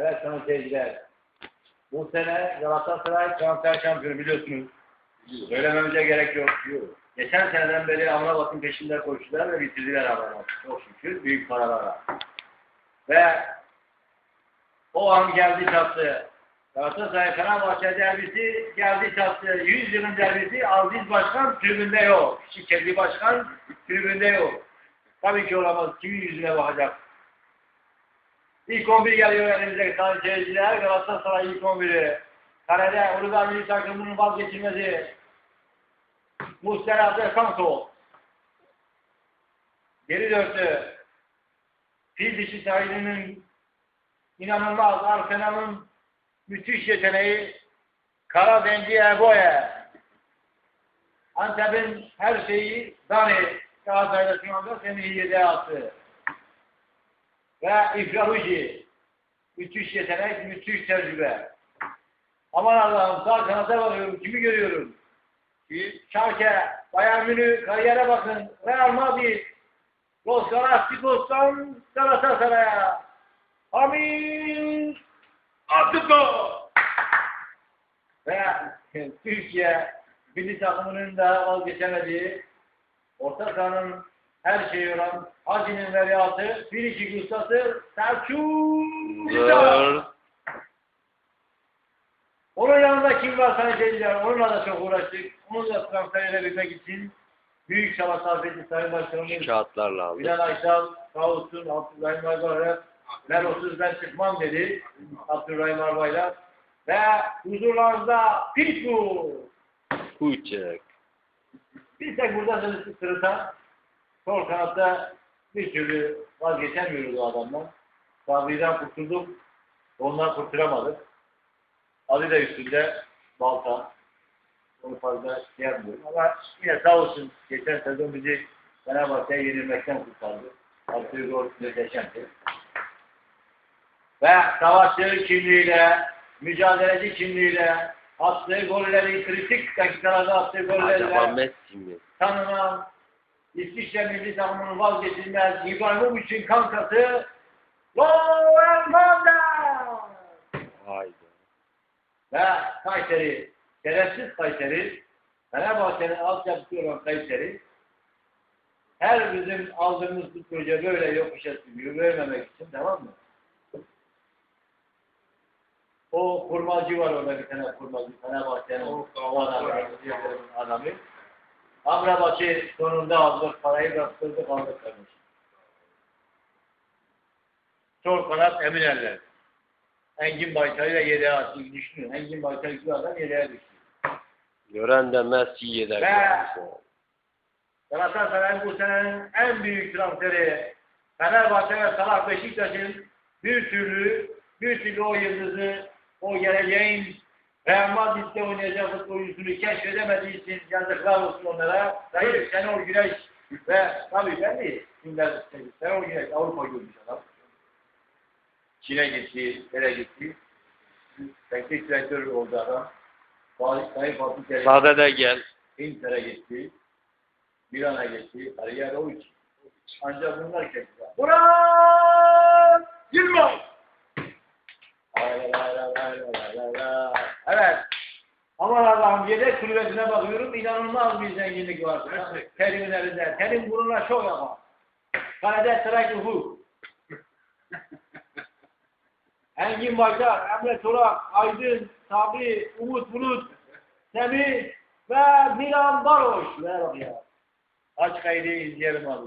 Evet sayın seyirciler. Bu sene Galatasaray transfer şampiyonu biliyorsunuz. Söylememize gerek yok. Geçen seneden beri Amrabat'ın peşinde koştular ve bitirdiler Amrabat'ı. Çok şükür büyük paralara. Ve o an geldi çattı. Galatasaray Fenerbahçe derbisi geldi çattı. 100 yılın derbisi Aziz Başkan tribünde yok. Şirketli Başkan tribünde yok. Tabii ki olamaz. Kimin yüzüne bakacak? İlk 11 geliyor sayın seyirciler. Galatasaray ilk 11'i. Kalede Uludağ Milli Takımı'nın vazgeçilmezi. Muslera Desanto. Geri dörtü. Fil dişi sahilinin inanılmaz Arsenal'ın müthiş yeteneği Kara Dengi Erboye. Antep'in her şeyi Dani Galatasaray'da şu anda Semih'i yedeğe attı. Ve İfrahuji. Müthiş yetenek, müthiş tecrübe. Aman Allah'ım sağ kanata bakıyorum. Kimi görüyorum? Şarke, Bayern Münih, kariyere bakın. Real Madrid, Los Galacticos'tan Galatasaray'a. Amin. Atıko. Ve Türkiye milli takımının da vazgeçemediği orta sahanın her şeyi olan Hacı'nın veliahtı, biricik ustası Selçuk. Onun yanında kim var sayın seyirciler? Onunla da çok uğraştık. Onu da transfer edebilmek için büyük çaba sarf etti Sayın Başkanımız. Kağıtlarla aldık. Bilal Aysal sağ olsun Abdurrahim Arbay'la ben olsuz ben çıkmam dedi Abdurrahim Arbay'la. Ve huzurlarınızda Pitbull. Kucak. Bir tek burada sırıtan sol kanatta bir türlü vazgeçemiyoruz o adamdan. Sabri'den kurtulduk. Ondan kurtulamadık. Ali de üstünde balta. Onu fazla şey yapmıyorum. Ama yine sağ olsun geçen sezon bizi Fenerbahçe'ye yenilmekten kurtardı. Attığı gol muhteşemdi. Ve savaştığı kimliğiyle, mücadeleci kimliğiyle, attığı golleri, kritik dakikalarda attığı gollerle tanınan İsviçre milli takımının vazgeçilmez İbrahimovic'in kankası Loren Vander Haydi. ve Kayseri, şerefsiz Kayseri, Fenerbahçe'nin altyapısı olan Kayseri, her bizim aldığımız futbolcuya böyle yokuşa sürüyor, vermemek için tamam mı? O kurmacı var orada bir tane kurmacı, Fenerbahçe'nin o adamı, adamı. Amrabaşı sonunda aldık, parayı bastırdık, aldık kardeşim. Sol kanat Emineller. Engin Baytar'ıyla yedeğe attı. Düşünün. Engin Baytar iki adam yedeğe düştü. Gören de Messi'yi yeder. Ve-. Galatasaray bu senenin en büyük transferi Fenerbahçe ve Salah Beşiktaş'ın bir türlü bir türlü o yıldızı o geleceğin Real Madrid'de oynayacak futbolcusunu keşfedemediği için yazıklar olsun onlara. Hayır Şenol Güneş ve tabii ben de kimler Şenol Güneş Avrupa görmüş adam. Çin'e gitti, nereye gitti. Teknik direktör oldu adam. Sayın Fatih Terim. Sade de gel. Inter'e gitti. Milan'a gitti. Kariyer o için. Ancak bunlar kestiler. Burak Yılmaz! Lay lay lay lay lay lay lay. Evet. Aman Allah'ım yedek kulübesine bakıyorum. inanılmaz bir zenginlik var. Terim'in elinde. Terim bununla şov yapar. Kalede Trak Ufuk. Engin Baytar, Emre Torak, Aydın, Sabri, Umut Bulut, Semih ve Milan Baroş. Ver ya. Aç kaydı izleyelim abi.